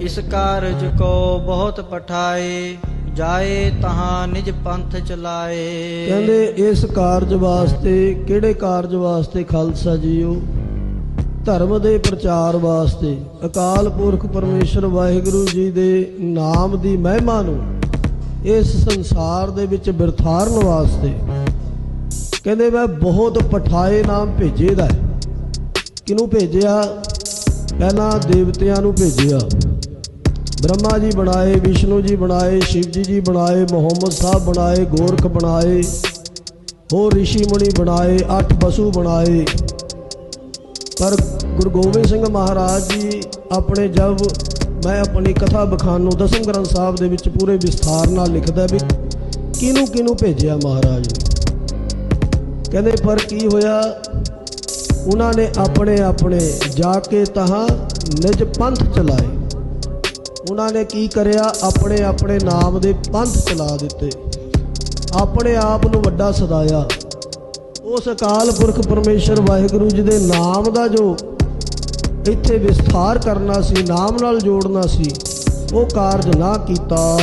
ਇਸ ਕਾਰਜ ਕੋ ਬਹੁਤ ਪਠਾਏ, ਜਾਏ ਤਹਾਂ ਨਿਜ ਪੰਥ ਚਲਾਏ। ਕਹਿੰਦੇ, ਇਸ ਕਾਰਜ ਵਾਸਤੇ ਕਿਹੜੇ ਕਾਰਜ ਵਾਸਤੇ ਖਾਲਸਾ ਜੀਓ? ਧਰਮ ਦੇ ਪ੍ਰਚਾਰ ਵਾਸਤੇ। ਅਕਾਲ ਪੁਰਖ ਪਰਮੇਸ਼ਰ ਵਾਹਿਗੁਰੂ ਜੀ ਦੇ ਨਾਮ ਦੀ ਮਹਿਮਾ ਨੂੰ ਇਸ ਸੰਸਾਰ ਦੇ ਵਿੱਚ ਬਿਰਥਾਰਨ ਵਾਸਤੇ। ਕਹਿੰਦੇ, ਮੈਂ ਬਹੁਤ ਪਠਾਏ ਨਾਮ ਭੇਜੇ ਦਾ ਹੈ। ਕਿਹਨੂੰ ਭੇਜਿਆ? ਪਹਿਲਾਂ ਦੇਵਤਿਆਂ ਨੂੰ ਭੇਜਿਆ। ਬ੍ਰਹਮਾ ਜੀ ਬਣਾਏ, ਵਿਸ਼ਨੂੰ ਜੀ ਬਣਾਏ, ਸ਼ਿਵ ਜੀ ਜੀ ਬਣਾਏ, ਮੁਹੰਮਦ ਸਾਹਿਬ ਬਣਾਏ, ਗੋਰਖ ਬਣਾਏ, ਹੋਰ ઋષਿ ਮੁਨੀ ਬਣਾਏ, ਅੱਠ ਬਸੂ ਬਣਾਏ। ਪਰ ਗੁਰੂ ਗੋਬਿੰਦ ਸਿੰਘ ਮਹਾਰਾਜ ਜੀ ਆਪਣੇ ਜਬ ਮੈਂ ਆਪਣੀ ਕਥਾ ਬਖਾਨ ਨੂੰ ਦਸਮ ਗ੍ਰੰਥ ਸਾਹਿਬ ਦੇ ਵਿੱਚ ਪੂਰੇ ਵਿਸਥਾਰ ਨਾਲ ਲਿਖਦਾ ਵੀ ਕਿਹਨੂੰ ਕਿਹਨੂੰ ਭੇਜਿਆ ਮਹਾਰਾਜ? ਨੇ ਕਹਿੰਦੇ, ਪਰ ਕੀ ਹੋਇਆ? ਉਹਨਾਂ ਨੇ ਆਪਣੇ ਆਪਣੇ ਜਾ ਕੇ ਤਹਾਂ ਨਿਜ ਪੰਥ ਚਲਾਏ। ਉਹਨਾਂ ਨੇ ਕੀ ਕਰਿਆ? ਆਪਣੇ ਆਪਣੇ ਨਾਮ ਦੇ ਪੰਥ ਚਲਾ ਦਿੱਤੇ। ਆਪਣੇ ਆਪ ਨੂੰ ਵੱਡਾ ਸਦਾਇਆ। ਉਸ ਅਕਾਲ ਪੁਰਖ ਪਰਮੇਸ਼ਰ ਵਾਹਿਗੁਰੂ ਜੀ ਦੇ ਨਾਮ ਦਾ ਜੋ ਇੱਥੇ ਵਿਸਥਾਰ ਕਰਨਾ ਸੀ, ਨਾਮ ਨਾਲ ਜੋੜਨਾ ਸੀ, ਉਹ ਕਾਰਜ ਨਾ ਕੀਤਾ।